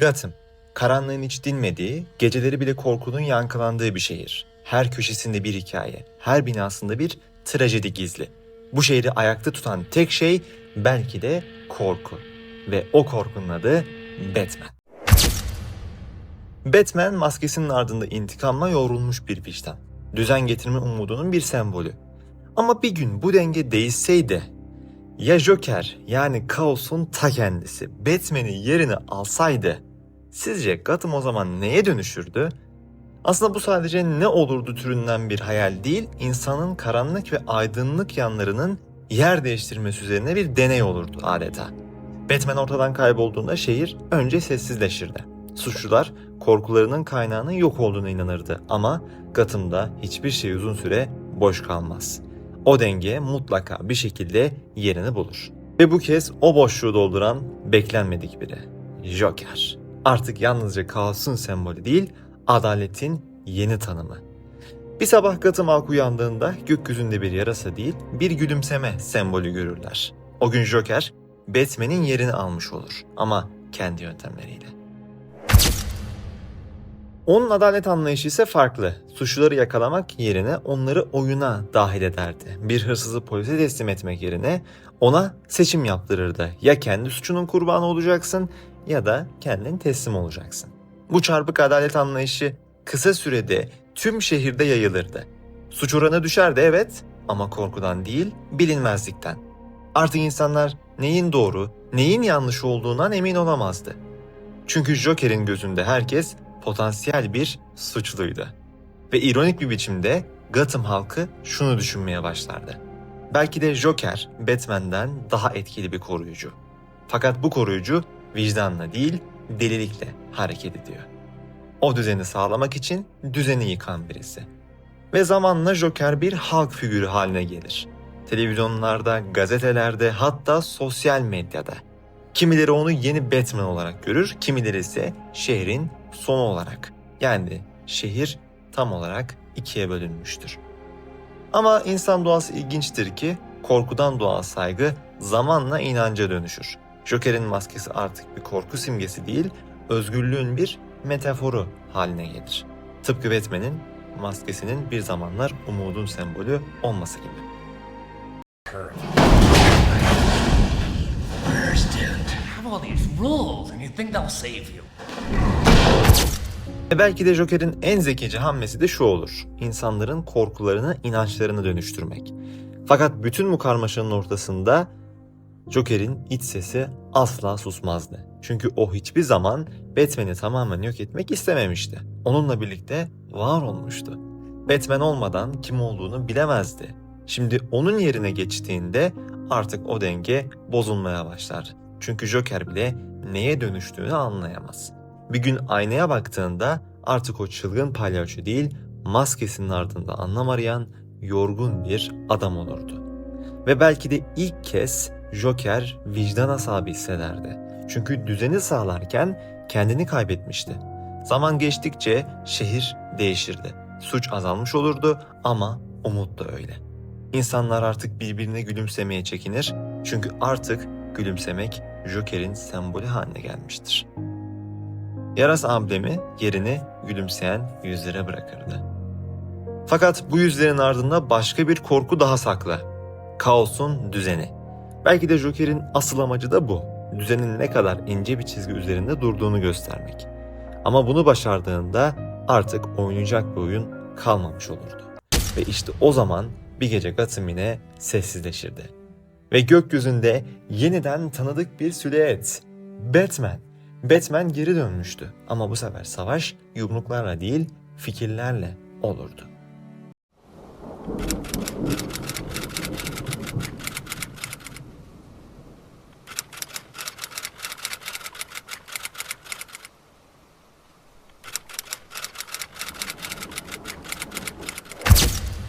Gotham, karanlığın hiç dinmediği, geceleri bile korkunun yankılandığı bir şehir. Her köşesinde bir hikaye, her binasında bir trajedi gizli. Bu şehri ayakta tutan tek şey belki de korku. Ve o korkunun adı Batman. Batman maskesinin ardında intikamla yoğrulmuş bir vicdan. Düzen getirme umudunun bir sembolü. Ama bir gün bu denge değişseydi ya Joker yani kaosun ta kendisi Batman'in yerini alsaydı sizce Gotham o zaman neye dönüşürdü? Aslında bu sadece ne olurdu türünden bir hayal değil, insanın karanlık ve aydınlık yanlarının yer değiştirmesi üzerine bir deney olurdu adeta. Batman ortadan kaybolduğunda şehir önce sessizleşirdi. Suçlular korkularının kaynağının yok olduğuna inanırdı ama Gotham'da hiçbir şey uzun süre boş kalmaz. O denge mutlaka bir şekilde yerini bulur. Ve bu kez o boşluğu dolduran beklenmedik biri. Joker. Artık yalnızca kaosun sembolü değil, adaletin yeni tanımı. Bir sabah Gotham halkı uyandığında gökyüzünde bir yarasa değil, bir gülümseme sembolü görürler. O gün Joker, Batman'in yerini almış olur ama kendi yöntemleriyle. Onun adalet anlayışı ise farklı. Suçluları yakalamak yerine onları oyuna dahil ederdi. Bir hırsızı polise teslim etmek yerine ona seçim yaptırırdı. Ya kendi suçunun kurbanı olacaksın ya da kendin teslim olacaksın. Bu çarpık adalet anlayışı kısa sürede tüm şehirde yayılırdı. Suç oranı düşerdi evet ama korkudan değil bilinmezlikten. Artık insanlar neyin doğru, neyin yanlış olduğundan emin olamazdı. Çünkü Joker'in gözünde herkes potansiyel bir suçluydu. Ve ironik bir biçimde Gotham halkı şunu düşünmeye başlardı. Belki de Joker Batman'den daha etkili bir koruyucu. Fakat bu koruyucu vicdanla değil delilikle hareket ediyor. O düzeni sağlamak için düzeni yıkan birisi. Ve zamanla Joker bir halk figürü haline gelir. Televizyonlarda, gazetelerde hatta sosyal medyada. Kimileri onu yeni Batman olarak görür, kimileri ise şehrin sonu olarak. Yani şehir tam olarak ikiye bölünmüştür. Ama insan doğası ilginçtir ki korkudan doğan saygı zamanla inanca dönüşür. Joker'in maskesi artık bir korku simgesi değil, özgürlüğün bir metaforu haline gelir. Tıpkı Batman'in maskesinin bir zamanlar umudun sembolü olması gibi. Ve belki de Joker'in en zekice hamlesi de şu olur. İnsanların korkularını inançlarına dönüştürmek. Fakat bütün bu karmaşanın ortasında Joker'in iç sesi asla susmazdı. Çünkü o hiçbir zaman Batman'i tamamen yok etmek istememişti. Onunla birlikte var olmuştu. Batman olmadan kim olduğunu bilemezdi. Şimdi onun yerine geçtiğinde artık o denge bozulmaya başlar. Çünkü Joker bile neye dönüştüğünü anlayamaz. Bir gün aynaya baktığında artık o çılgın palyaço değil, maskesinin ardında anlam arayan yorgun bir adam olurdu. Ve belki de ilk kez Joker vicdan azabı hissederdi. Çünkü düzeni sağlarken kendini kaybetmişti. Zaman geçtikçe şehir değişirdi. Suç azalmış olurdu ama umut da öyle. İnsanlar artık birbirine gülümsemeye çekinir çünkü artık gülümsemek Joker'in sembolü haline gelmiştir. Yarasa amblemi yerini gülümseyen yüzlere bırakırdı. Fakat bu yüzlerin ardında başka bir korku daha saklı. Kaosun düzeni. Belki de Joker'in asıl amacı da bu. Düzenin ne kadar ince bir çizgi üzerinde durduğunu göstermek. Ama bunu başardığında artık oynayacak bir oyun kalmamış olurdu. Ve işte o zaman bir gece Gotham yine sessizleşirdi. Ve gökyüzünde yeniden tanıdık bir silüet. Batman. Batman geri dönmüştü ama bu sefer savaş yumruklarla değil fikirlerle olurdu.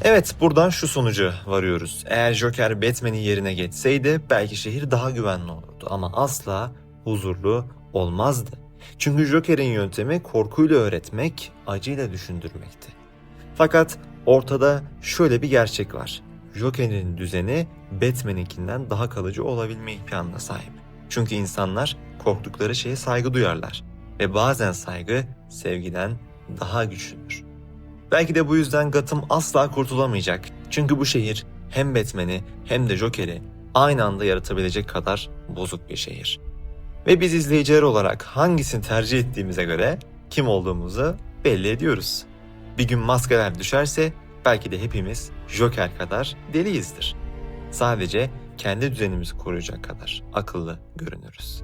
Evet buradan şu sonuca varıyoruz. Eğer Joker Batman'in yerine geçseydi belki şehir daha güvenli olurdu ama asla huzurlu olmazdı. Çünkü Joker'in yöntemi korkuyla öğretmek, acıyla düşündürmekti. Fakat ortada şöyle bir gerçek var. Joker'in düzeni Batman'inkinden daha kalıcı olabilme imkanına sahip. Çünkü insanlar korktukları şeye saygı duyarlar. Ve bazen saygı sevgiden daha güçlüdür. Belki de bu yüzden Gotham asla kurtulamayacak. Çünkü bu şehir hem Batman'i hem de Joker'i aynı anda yaratabilecek kadar bozuk bir şehir. Ve biz izleyiciler olarak hangisini tercih ettiğimize göre kim olduğumuzu belli ediyoruz. Bir gün maskeler düşerse belki de hepimiz Joker kadar deliyizdir. Sadece kendi düzenimizi koruyacak kadar akıllı görünürüz.